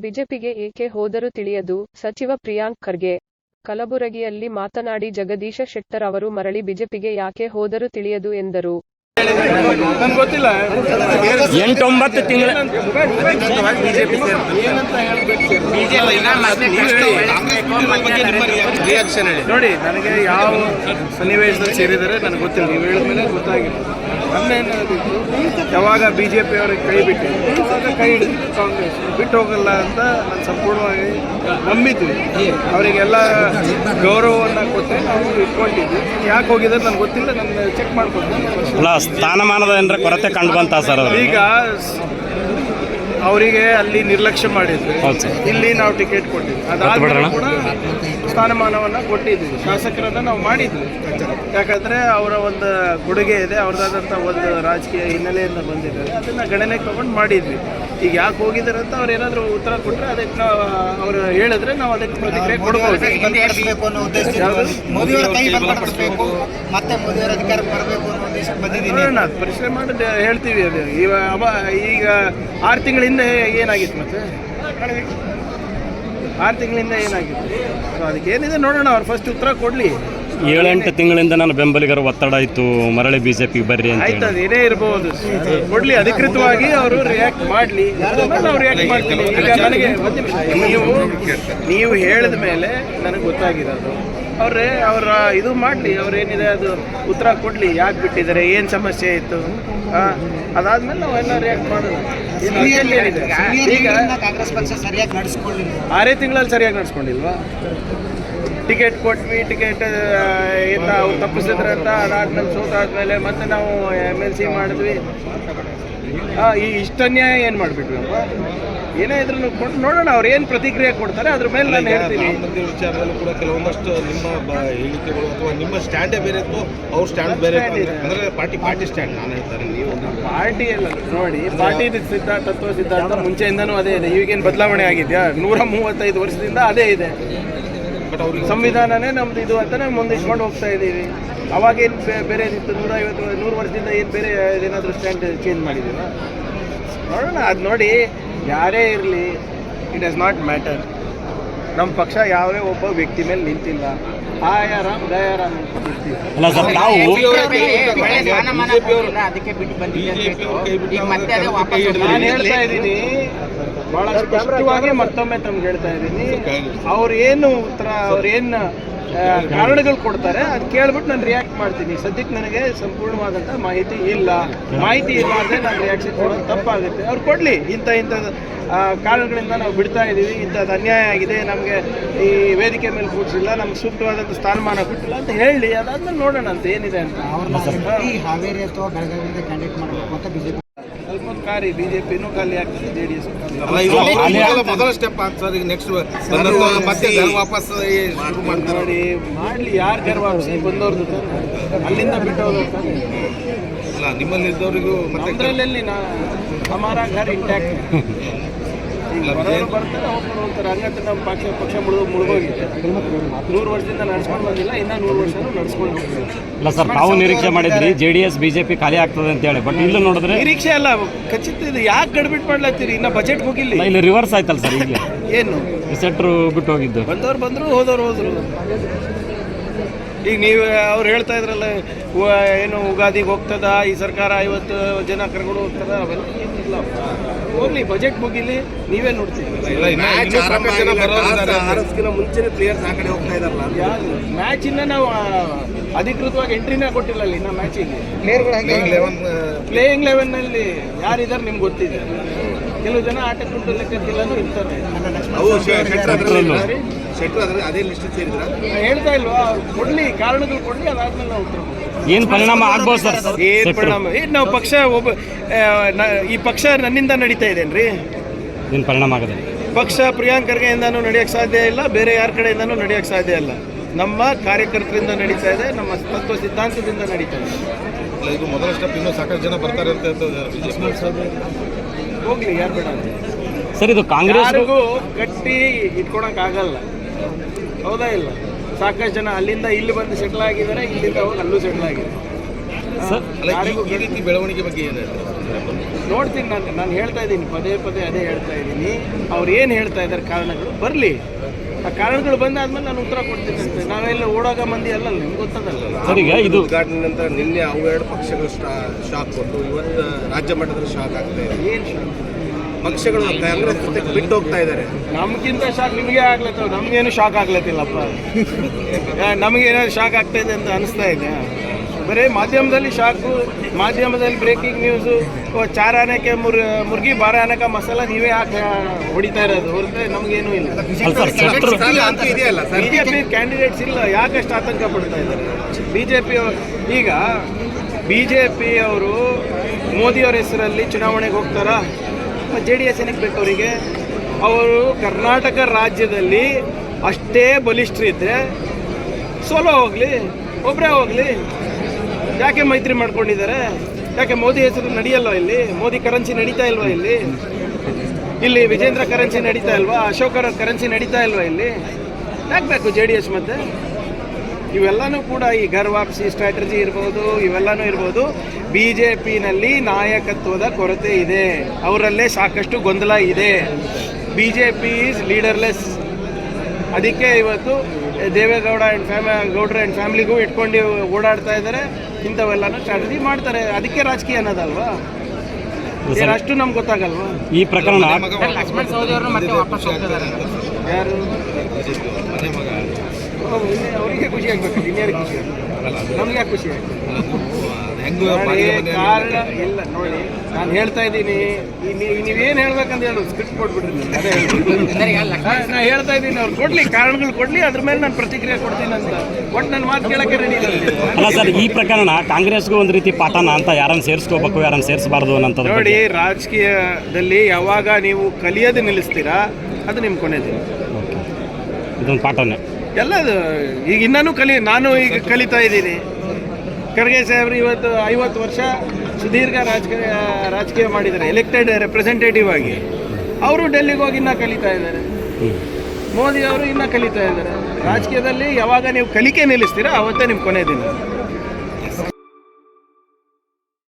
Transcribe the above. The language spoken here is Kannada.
ಬಿಜೆಪಿಗೆ ಏಕೆ ಹೋದರೂ ತಿಳಿಯದು, ಸಚಿವ ಪ್ರಿಯಾಂಕ್ ಖರ್ಗೆ. ಕಲಬುರಗಿಯಲ್ಲಿ ಮಾತನಾಡಿ ಜಗದೀಶ ಶೆಟ್ಟರ್ ಅವರು ಮರಳಿ ಬಿಜೆಪಿಗೆ ಯಾಕೆ ಹೋದರೂ ತಿಳಿಯದು ಎಂದರು. ನನ್ಗೆ ಗೊತ್ತಿಲ್ಲ ಎಂಟೊಂಬತ್ತು ತಿಂಗಳ ಏನಂತ ನೋಡಿ ನನಗೆ ಯಾವ ಸನ್ನಿವೇಶದಲ್ಲಿ ಸೇರಿದರೆ ನನಗೆ ಗೊತ್ತಿಲ್ಲ. ನೀವು ಹೇಳಿದ ಮೇಲೆ ಗೊತ್ತಾಗಿಲ್ಲ ಯಾವಾಗ ಬಿ ಜೆ ಪಿ ಅವ್ರಿಗೆ ಕೈ ಬಿಟ್ಟು ಕೈ ಹಿಡಿದು ಕಾಂಗ್ರೆಸ್. ಬಿಟ್ಟು ಹೋಗಲ್ಲ ಅಂತ ನಾನು ಸಂಪೂರ್ಣವಾಗಿ ನಂಬಿದ್ವಿ. ಅವರಿಗೆಲ್ಲ ಗೌರವವನ್ನು ಕೊಟ್ಟು ನಾವು ಇಟ್ಕೊಂಡಿದ್ವಿ. ಯಾಕೆ ಹೋಗಿದ್ರೆ ನನಗೆ ಗೊತ್ತಿಲ್ಲ. ನಾನು ಚೆಕ್ ಮಾಡ್ಕೊತೀನಿ. ಅಲ್ಲ ಸ್ಥಾನಮಾನದ ಏನರ ಕೊರತೆ ಕಂಡು ಬಂತ ಸರ್ ಅದು ಈಗ ಅವರಿಗೆ ಅಲ್ಲಿ ನಿರ್ಲಕ್ಷ್ಯ ಮಾಡಿದ್ರು. ಹೌದು ಸರ್. ಇಲ್ಲಿ ನಾವು ಟಿಕೆಟ್ ಕೊಟ್ಟಿದ್ವಿ. ಅದಾದ್ಮೇಲೆ ಕೂಡ ಸ್ಥಾನಮಾನವನ್ನ ಕೊಟ್ಟಿದ್ವಿ. ಶಾಸಕರನ್ನ ನಾವು ಮಾಡಿದ್ವಿ. ಯಾಕಂದ್ರೆ ಅವರ ಒಂದು ಕೊಡುಗೆ ಇದೆ ಅವ್ರದ್ದಾದಂಥ ಒಂದು ರಾಜಕೀಯ ಹಿನ್ನೆಲೆಯಿಂದ ಬಂದಿದ್ದಾರೆ. ಅದನ್ನ ಗಣನೆಗೆ ತಗೊಂಡು ಮಾಡಿದ್ವಿ. ಈಗ ಯಾಕೆ ಹೋಗಿದ್ದಾರೆ ಅಂತ ಅವ್ರು ಏನಾದರೂ ಉತ್ತರ ಕೊಟ್ಟರೆ ಅದಕ್ಕೆ ನಾವು ಅವ್ರು ಹೇಳಿದ್ರೆ ನಾವು ಅದಕ್ಕೆ ಪ್ರತಿಕ್ರಿಯೆ ಕೊಡ್ಬೋದು. ಯಾವುದು? ಮೋದಿಯವರ ಕೈ ಬಲಪಡಿಸಬೇಕು ಮತ್ತೆ ಮೋದಿಯವರ ಅಧಿಕಾರ ಬರಬೇಕು ಅನ್ನೋ ಬಂದಿದ್ದೀನಿ ಅದು ಪರಿಶ್ರಮ ಮಾಡಿದ್ರೆ ಹೇಳ್ತೀವಿ ಅದು. ಇವ ಅವ ಈಗ ಆರು ತಿಂಗಳ ಹಿಂದೆ ಏನಾಗಿತ್ತು ಮತ್ತೆ? ಆರು ತಿಂಗಳಿಂದ ಏನಾಗಿತ್ತು? ಸೊ ಅದಕ್ಕೆ ಏನಿದೆ ನೋಡೋಣ ಅವ್ರು ಫಸ್ಟ್ ಉತ್ತರ ಕೊಡಲಿ. ಏಳೆಂಟು ತಿಂಗಳಿಂದ ನಾನು ಬೆಂಬಲಿಗರ ಒತ್ತಡ ಇತ್ತು. ಮರಳಿ ಬಿಜೆಪಿ ಬರ್ರಿ ಅಂತ ಆಯ್ತು ಅದು ಏನೇ ಇರ್ಬೋದು. ಕೊಡ್ಲಿ ಅಧಿಕೃತವಾಗಿ ಅವರು ರಿಯಾಕ್ಟ್ ಮಾಡಲಿ. ನಾವು ರಿಯಾಕ್ಟ್ ಮಾಡ್ತೀವಿ. ಈಗ ನನಗೆ ಒಂದ್ ನಿಮಿಷ. ನೀವು ನೀವು ಹೇಳಿದ ಮೇಲೆ ನನಗೆ ಗೊತ್ತಾಗಿರೋದು. ಅವ್ರೆ ಅವರ ಇದು ಮಾಡಲಿ ಅವ್ರೇನಿದೆ ಅದು ಉತ್ತರ ಕೊಡಲಿ ಯಾಕೆ ಬಿಟ್ಟಿದ್ದಾರೆ ಏನು ಸಮಸ್ಯೆ ಇತ್ತು? ಅದಾದ್ಮೇಲೆ ಅದಾದ್ಮೇಲೆ ನಾವೆಲ್ಲ ರಿಯಾಕ್ಟ್ ಮಾಡೋದು. ಆರೇ ತಿಂಗಳಲ್ಲಿ ಸರಿಯಾಗಿ ನಡೆಸ್ಕೊಂಡಿಲ್ವಾ? ಟಿಕೆಟ್ ಕೊಟ್ವಿ ಟಿಕೆಟ್ ಎಂತ ಅವ್ರು ತಪ್ಪಿಸಿದ್ರೆ ಅಂತ ಅದಾದ್ಮೇಲೆ ಸೋತಾದ್ಮೇಲೆ ಮತ್ತೆ ನಾವು ಎಂ ಎಲ್ ಸಿ ಮಾಡಿದ್ವಿ. ಈ ಇಷ್ಟನ್ಯಾಯ ಏನು ಮಾಡಿಬಿಟ್ವಪ್ಪ ಏನೇ ಇದ್ರೂ ಕೊಟ್ಟು ನೋಡೋಣ ಅವ್ರು ಏನು ಪ್ರತಿಕ್ರಿಯೆ ಕೊಡ್ತಾರೆ ಅದ್ರ ಮೇಲೆ ನಾನು ಹೇಳ್ತೀನಿ. ರಾಮ ಮಂದಿರ ವಿಚಾರದಲ್ಲೂ ಕೂಡ ಕೆಲವೊಂದಷ್ಟು ನಿಮ್ಮ ಬ- ಹೇಳಿಕೆಗಳು ಅಥವಾ ನಿಮ್ಮ ಸ್ಟ್ಯಾಂಡೇ ಬೇರೆ ಇತ್ತು ಅವ್ರ ಸ್ಟ್ಯಾಂಡ್ ಬೇರೆ ಇತ್ತು ಅಂದ್ರೆ- ಅಂದ್ರೆ ಪಾರ್ಟಿ ಪಾರ್ಟಿ ಸ್ಟ್ಯಾಂಡ್ ನಾನು ಹೇಳ್ತಾರೆ ನೀವು. ಪಾರ್ಟಿ ಎಲ್ಲ ನೋಡಿ ಪಾರ್ಟಿ ಸಿದ್ಧಾಂತ ತತ್ವ ಸಿದ್ಧಾಂತ ಮುಂಚೆಯಿಂದನೂ ಅದೇ ಇದೆ. ಈಗೇನು ಬದಲಾವಣೆ ಆಗಿದೆಯಾ? ನೂರ ಮೂವತ್ತೈದು ವರ್ಷದಿಂದ ಅದೇ ಇದೆ. ಬಟ್ ಅವ್ರಿಗೆ ಸಂವಿಧಾನನೇ ನಮ್ದು ಇದು ಅಂತ ನಾವು ಮುಂದೆ ಇಟ್ಕೊಂಡು ಹೋಗ್ತಾ ಇದ್ದೀವಿ. ಅವಾಗೇನು ಬೇರೆ ಇತ್ತು? ನೂರ ಐವತ್ತು ನೂರು ವರ್ಷದಿಂದ ಏನು ಬೇರೆ ಏನಾದರೂ ಸ್ಟ್ಯಾಂಡ್ ಚೇಂಜ್ ಮಾಡಿದ್ದೀವ ನೋಡೋಣ ಅದು ನೋಡಿ. ಯಾರೇ ಇರಲಿ ಇಟ್ ಡಸ್ ನಾಟ್ ಮ್ಯಾಟರ್ ನಮ್ಮ ಪಕ್ಷ ಯಾವುದೇ ಒಬ್ಬ ವ್ಯಕ್ತಿ ಮೇಲೆ ನಿಂತಿಲ್ಲ. ಆಯಾರಾಮ್ ದಯಾರಾಮ್ ಅಲ್ಲ ಸರ್ ಅದಕ್ಕೆ ಬಿಟ್ಟು ಬಂದಿದ್ದೀನಿ ಕೈ ಬಿಟ್ಟು. ನಾನು ಹೇಳ್ತಾ ಇದ್ದೀನಿ ಬಹಳ ಸ್ಪಷ್ಟವಾಗಿ ಮತ್ತೊಮ್ಮೆ ತಮ್ಗೆ ಹೇಳ್ತಾ ಇದ್ದೀನಿ. ಅವ್ರು ಏನು ಉತ್ತರ ಅವ್ರೇನು ಏನು ಕಾರಣಗಳು ಕೊಡ್ತಾರೆ ಅದು ಕೇಳ್ಬಿಟ್ಟು ನಾನು ರಿಯಾಕ್ಟ್ ಮಾಡ್ತೀನಿ. ಸದ್ಯಕ್ಕೆ ನನಗೆ ಸಂಪೂರ್ಣವಾದಂಥ ಮಾಹಿತಿ ಇಲ್ಲ. ಮಾಹಿತಿ ಇಲ್ಲ ಅಂದರೆ ನಾನು ರಿಯಾಕ್ಷನ್ ಕೊಡೋದು ತಪ್ಪಾಗುತ್ತೆ. ಅವ್ರು ಕೊಡಲಿ ಇಂಥ ಇಂಥ ಕಾರಣಗಳಿಂದ ನಾವು ಬಿಡ್ತಾ ಇದ್ದೀವಿ ಇಂಥದ್ದು ಅನ್ಯಾಯ ಆಗಿದೆ ನಮಗೆ ಈ ವೇದಿಕೆ ಮೇಲೆ ಕೂಡಿಸಿಲ್ಲ ನಮ್ಗೆ ಸೂಕ್ತವಾದಂಥ ಸ್ಥಾನಮಾನ ಕೊಟ್ಟಿಲ್ಲ ಅಂತ ಹೇಳಿ ಅದಾದ್ಮೇಲೆ ನೋಡೋಣ ಅಂತ ಏನಿದೆ ಅಂತ. ಅವ್ರನ್ನ ಹಾವೇರಿ ಅಥವಾ ಬೆಳಗಾವಿಯಿಂದ ಕ್ಯಾಂಡಿಡೇಟ್ ಮಾಡಬೇಕು ಅಂತ ಬಿಜೆಪಿ ಸ್ವಲ್ಪ ಬಿಜೆಪಿನೂ ಖಾಲಿ ಆಗ್ತದೆ ಜೆ ಡಿ ಎಸ್ ಮೊದಲ- ಸ್ಟೆಪ್ ಸರ್ ಈಗ ನೆಕ್ಸ್ಟ್ ಮತ್ತೆ ವಾಪಸ್ ಮಾಡಿ ಮಾಡ್ಲಿ ಯಾರು ಗರ್ವಾಸಿ ಬಂದವ್ರದ್ದು. ಅಲ್ಲಿಂದ ಬಿಟ್ಟು ನಿಮ್ಮಲ್ಲಿ ಇದ್ದವರಿಗೂ ಮತ್ತೆ ನಾ ಹಮಾರ ಘರ್ ಇಂಟ್ಯಾಕ್ಟ್ ಬರ್ತಾರೆ ಹೋಗ್ತಾರೆ ಹೋಗ್ತಾರೆ ಹಂಗಂತ ನಮ್ಮ ಪಕ್ಷ ಪಕ್ಷ ಮುಳುಗು ಮುಳುಗೋಗಿದೆ. ನೂರು ವರ್ಷದಿಂದ ನಡ್ಸ್ಕೊಂಡು ಬಂದಿಲ್ಲ ಇನ್ನ ನೂರು ವರ್ಷನೂ ನಡ್ಸ್ಕೊಂಡು ಹೋಗ್ತೀವಿ ಅಲ್ಲ ಸರ್ ತಾವು ನಿರೀಕ್ಷೆ ಮಾಡಿದ್ರಿ ಜೆ ಡಿ ಎಸ್ ಬಿಜೆಪಿ ಖಾಲಿ ಆಗ್ತದೆ ಅಂತ ಹೇಳಿ. ಬಟ್ ಇಲ್ಲಿ ನೋಡಿದ್ರೆ ನಿರೀಕ್ಷೆ ಅಲ್ಲ ಖಚಿತ ಇದು ಯಾಕೆ ಗಡ್ಬಿಟ್ ಮಾಡ್ಲತ್ತೀರಿ? ಇನ್ನ ಬಜೆಟ್ ಹೋಗಿಲ್ಲ ಇಲ್ಲ ಇಲ್ಲಿ ರಿವರ್ಸ್ ಆಯ್ತಲ್ಲ ಸರ್ ಇಲ್ಲಿ. ಏನು? ಸೆಟ್ರು ಬಿಟ್ಟು ಹೋಗಿದ್ದು. ಬಂದವ್ರು ಬಂದರು ಹೋದವ್ರು ಹೋದ್ರು. ಈಗ ನೀವು ಅವ್ರು ಹೇಳ್ತಾ ಇದ್ರಲ್ಲ ಏನು ಉಗಾದಿಗೆ ಹೋಗ್ತದ ಈ ಸರ್ಕಾರ ಐವತ್ತು ಜನ ಕರ್ಕೊಂಡು ಹೋಗ್ತದ ಅವೆಲ್ಲ ಏನಿಲ್ಲ. ಹೋಗ್ಲಿ ಬಜೆಟ್ ಮುಗಿಲಿ ನೀವೇ ನೋಡ್ತೀವಿ ಮುಂಚೆನೇ ಪ್ಲೇಯರ್ಸ್ ಆ ಕಡೆ ಹೋಗ್ತಾ ಇದಾರಲ್ಲ ಮ್ಯಾಚ್ ಇನ್ನ ನಾವು ಅಧಿಕೃತವಾಗಿ ಎಂಟ್ರಿನೇ ಕೊಟ್ಟಿಲ್ಲ ಅಲ್ಲಿ ಇನ್ನ ಮ್ಯಾಚಿಗೆ ಪ್ಲೇಯಿಂಗ್ ಲೆವೆನ್ನಲ್ಲಿ ಪ್ಲೇಯಿಂಗ್ ಲೆವೆನ್ನಲ್ಲಿ ಯಾರಿದ್ದಾರೆ ನಿಮ್ಗೆ ಗೊತ್ತಿದೆ. ಕೆಲವು ಜನ ಆಟ ಕುಂಟು ಲೆಕ್ಕಕ್ಕೆಲ್ಲನೂ ಇರ್ತಾರೆ. ಶೆಟ್ರು ಅದ್ರ ಅದೇ ಲಿಸ್ಟ್ ಸೇರಿದ್ರ? ನಾನ್ ಹೇಳ್ತಾ ಇಲ್ವಾ? ಕೊಡ್ಲಿ ಕಾರಣಗಳು ಕೊಡ್ಲಿ ಅದಾದ್ಮೇಲೆ ನಾವು ಉತ್ತರ. ಏನ್ ಪರಿಣಾಮ ಆಗ್ಬೋದು ಸರ್? ಏನ್ ಪರಿಣಾಮ? ಏನ್ ನಾವು ಪಕ್ಷ ಒಬ್ಬ ಈ ಪಕ್ಷ ನನ್ನಿಂದ ನಡೀತಾ ಇದೇನ್ರಿ? ಏನ್ ಪರಿಣಾಮ ಆಗದೆ? ಪಕ್ಷ ಪ್ರಿಯಾಂಕ್ ಇಂದಾನು ನಡೆಯಕ್ಕೆ ಸಾಧ್ಯ ಇಲ್ಲ ಬೇರೆ ಯಾರ ಕಡೆಯಿಂದನೂ ನಡೆಯಕ್ಕೆ ಸಾಧ್ಯ ಇಲ್ಲ. ನಮ್ಮ ಕಾರ್ಯಕರ್ತರಿಂದ ನಡೀತಾ ಇದೆ ನಮ್ಮ ತತ್ವ ಸಿದ್ಧಾಂತದಿಂದ ನಡೀತಾ ಇದೆ. ಇದು ಮೊದಲ ಸ್ಟೆಪ್ ಇನ್ನೂ ಸಾಕಷ್ಟು ಜನ ಬರ್ತಾರೆ ಅಂತ ಹೋಗ್ಲಿ ಯಾರು ಬೇಡ ಅಂತ. ಸರ್ ಇದು ಕಾಂಗ್ರೆಸ್ ಕಟ್ಟಿ ಇಟ್ಕೊಳಕ್ ಆಗಲ್ಲ. ಹೌದಾ ಇಲ್ಲ? ಸಾಕಷ್ಟು ಜನ ಅಲ್ಲಿಂದ ಇಲ್ಲಿ ಬಂದು ಸೆಟ್ಲ್ ಆಗಿದ್ದಾರೆ ಇಲ್ಲಿಂದ ಹೋಗಿ ಅಲ್ಲೂ ಸೆಟ್ಲ್ ಆಗಿದೆ ಸರ್ ಈ- ರೀತಿ ಬೆಳವಣಿಗೆ ಬಗ್ಗೆ ಏನು? ನೋಡ್ತೀನಿ ನಾನು ನಾನು ಹೇಳ್ತಾ ಇದ್ದೀನಿ ಪದೇ ಪದೇ ಅದೇ ಹೇಳ್ತಾ ಇದ್ದೀನಿ. ಅವ್ರು ಏನು ಹೇಳ್ತಾ ಇದ್ದಾರೆ ಕಾರಣಗಳು ಬರಲಿ. ಆ ಕಾರಣಗಳು ಬಂದಾದ್ಮೇಲೆ ನಾನು ಉತ್ತರ ಕೊಡ್ತೀನಿ ಅಂತ. ನಾವೆಲ್ಲ ಓಡೋಗ ಮಂದಿ ಅಲ್ಲ ನಿಮ್ಗೆ ಗೊತ್ತದಲ್ಲ. ಈಗ ಇದು ಉದ್ಘಾಟನೆ ನಂತರ ನಿನ್ನೆ ಅವು ಎರಡು ಪಕ್ಷಗಳು ಶಾಕ್ ಕೊಟ್ಟು ಇವತ್ತು ರಾಜ್ಯ ಮಟ್ಟದಲ್ಲಿ ಶಾಕ್ ಆಗ್ತಾ ಇದೆ. ಏನು ಪಕ್ಷಗಳು ಕಾಂಗ್ರೆಸ್ ಜೊತೆ ಬಿಟ್ಟು ಹೋಗ್ತಾ ಇದ್ದಾರೆ ನಮ್ಗಿಂತ ಶಾಕ್ ನಿಮಗೆ ಆಗ್ಲತ್ತವ ನಮ್ಗೇನು ಶಾಕ್ ಆಗ್ಲತ್ತಿಲ್ಲಪ್ಪ. ನಮಗೇನಾದ್ರು ಶಾಕ್ ಆಗ್ತಾ ಇದೆ ಅಂತ ಅನಿಸ್ತಾ ಇದೆ. ಬರೀ ಮಾಧ್ಯಮದಲ್ಲಿ ಶಾಕು ಮಾಧ್ಯಮದಲ್ಲಿ ಬ್ರೇಕಿಂಗ್ ನ್ಯೂಸು ಚಾರ ಆನಕ್ಕೆ ಮುರ್ ಮುರ್ಗಿ ಬಾರ ಆನಕ ಮಸಾಲ ನೀವೇ ಹಾಕಿ ಹೊಡಿತಾ ಇರೋದು ಹೊರತು ನಮಗೇನೂ ಇಲ್ಲ. ಅಲ್ಲ ಸರ್ ಶೆಟ್ರು ಇಲ್ಲ ಅಂತ ಇದೆಯಲ್ಲ ಸರ್ ಬಿಜೆಪಿ ಕ್ಯಾಂಡಿಡೇಟ್ಸ್ ಇಲ್ಲ ಯಾಕಷ್ಟು ಆತಂಕ ಪಡ್ತಾ ಇದ್ದಾರೆ? ಬಿಜೆಪಿ ಈಗ ಬಿಜೆಪಿ ಅವರು ಮೋದಿಯವರ ಹೆಸರಲ್ಲಿ ಚುನಾವಣೆಗೆ ಹೋಗ್ತಾರಾ? ಜೆ ಡಿ ಎಸ್ ಏನಕ್ಕೆ ಬೇಕು ಅವರಿಗೆ? ಅವರು ಕರ್ನಾಟಕ ರಾಜ್ಯದಲ್ಲಿ ಅಷ್ಟೇ ಬಲಿಷ್ಠರಿದ್ದರೆ ಸೋಲೋ ಹೋಗಲಿ ಒಬ್ಬರೇ ಹೋಗಲಿ. ಯಾಕೆ ಮೈತ್ರಿ ಮಾಡ್ಕೊಂಡಿದ್ದಾರೆ? ಯಾಕೆ ಮೋದಿ ಹೆಸರು ನಡೆಯಲ್ವಾ ಇಲ್ಲಿ? ಮೋದಿ ಕರೆನ್ಸಿ ನಡೀತಾ ಇಲ್ವಾ ಇಲ್ಲಿ? ಇಲ್ಲಿ ವಿಜೇಂದ್ರ ಕರೆನ್ಸಿ ನಡೀತಾ ಇಲ್ವಾ? ಅಶೋಕರ ಕರೆನ್ಸಿ ನಡೀತಾ ಇಲ್ವಾ ಇಲ್ಲಿ? ಯಾಕೆ ಬೇಕು ಜೆ ಡಿ ಎಸ್ ಮತ್ತೆ? ಇವೆಲ್ಲನೂ ಕೂಡ ಈ ಘರ್ ವಾಪಸಿ ಸ್ಟ್ರಾಟಜಿ ಇರ್ಬೋದು ಇವೆಲ್ಲನೂ ಇರ್ಬೋದು. ಬಿ ಜೆ ಪಿನಲ್ಲಿ ನಾಯಕತ್ವದ ಕೊರತೆ ಇದೆ. ಅವರಲ್ಲೇ ಸಾಕಷ್ಟು ಗೊಂದಲ ಇದೆ. B J P is leaderless ಅದಕ್ಕೆ ಇವತ್ತು ದೇವೇಗೌಡ ಆ್ಯಂಡ್ ಫ್ಯಾಮ ಗೌಡ್ರ ಆ್ಯಂಡ್ ಫ್ಯಾಮಿಲಿಗೂ ಇಟ್ಕೊಂಡು ಓಡಾಡ್ತಾ ಇದ್ದಾರೆ. ಇಂಥವೆಲ್ಲನೂ ಸ್ಟ್ರಾಟಜಿ ಮಾಡ್ತಾರೆ. ಅದಕ್ಕೆ ರಾಜಕೀಯ ಅನ್ನೋದಲ್ವಾ? ಅಷ್ಟು ನಮ್ಗೆ ಗೊತ್ತಾಗಲ್ವಾ? ಈ ಪ್ರಕರಣ ಲಕ್ಷ್ಮಣ್ ಸವದಿ ಅವರು ಮತ್ತೆ ವಾಪಸ್ ಹೋಗ್ತಿದ್ದಾರೆ ಯಾರು ಇನ್ನೇ- ಅವರಿಗೆ ಖುಷಿ ಆಗ್ಬೇಕು ಇನ್ಯಾರಿಗೆ ಖುಷಿ ಆಗ್ಬೇಕು. ನಮ್ಗೆ ಯಾಕೆ ಖುಷಿ ಆಗ್ಬೇಕು? ಹೆಂಗು ಕಾರಣ ಇಲ್ಲ ನೋಡಿ ನಾನು ಹೇಳ್ತಾ ಇದ್ದೀನಿ ನೀವೇನ್ ಹೇಳ್ಬೇಕಂತ ಹೇಳು ಸ್ಕ್ರಿಪ್ಟ್ ಕೊಟ್ಬಿಡ್ರಿ ನನಗೆ. ಅದೇ ಹೇಳ್ಬೇಕು. ಅಂದ್ರೆ ಈಗ ನಾ ಹೇಳ್ತಾ ಇದ್ದೀನಿ ಅವ್ರು ಕೊಡ್ಲಿ ಕಾರಣಗಳು ಕೊಡ್ಲಿ ಅದ್ರ ಮೇಲೆ ನಾನು ಪ್ರತಿಕ್ರಿಯೆ ಕೊಡ್ತೀನಿ ಅಂತ. ಒಟ್ಟು ನನ್ನ ಮಾತು ಕೇಳಕ್ಕೆ ರೆಡಿ ಅಲ್ಲ ಸರ್ ಈ ಪ್ರಕರಣ ಕಾಂಗ್ರೆಸ್ಗೂ ಒಂದು ರೀತಿ ಪಾಠನ ಅಂತ ಯಾರನ್ನು ಸೇರಿಸ್ಕೋಬೇಕು ಯಾರನ್ನು ಸೇರಿಸಬಾರ್ದು ಅಂತ ನೋಡಿ ರಾಜಕೀಯದಲ್ಲಿ ಯಾವಾಗ ನೀವು ಕಲಿಯೋದು ನಿಲ್ಲಿಸ್ತೀರಾ ಅದು ನಿಮ್ಮ ಕೊನೆ ದಿನ. ಓಕೆ. ಇದೊಂದು ಪಾಠನೇ. ಎಲ್ಲದು ಈಗ ಇನ್ನೂ ಕಲಿ, ನಾನು ಈಗ ಕಲಿತಾ ಇದ್ದೀನಿ. ಖರ್ಗೆ ಸಾಹೇಬ್ರು ಇವತ್ತು ಐವತ್ತು ವರ್ಷ ಸುದೀರ್ಘ ರಾಜಕೀಯ ರಾಜಕೀಯ ಮಾಡಿದ್ದಾರೆ ಎಲೆಕ್ಟೆಡ್ ರೆಪ್ರೆಸೆಂಟೇಟಿವ್ ಆಗಿ. ಅವರು ಡೆಲ್ಲಿಗೆ ಹೋಗಿ ಇನ್ನೂ ಕಲಿತಾ ಇದ್ದಾರೆ. ಮೋದಿ ಅವರು ಇನ್ನೂ ಕಲಿತಾ ಇದ್ದಾರೆ. ರಾಜಕೀಯದಲ್ಲಿ ಯಾವಾಗ ನೀವು ಕಲಿಕೆ ನಿಲ್ಲಿಸ್ತೀರಾ ಅವತ್ತೇ ನಿಮ್ಮ ಕೊನೆ ದಿನ.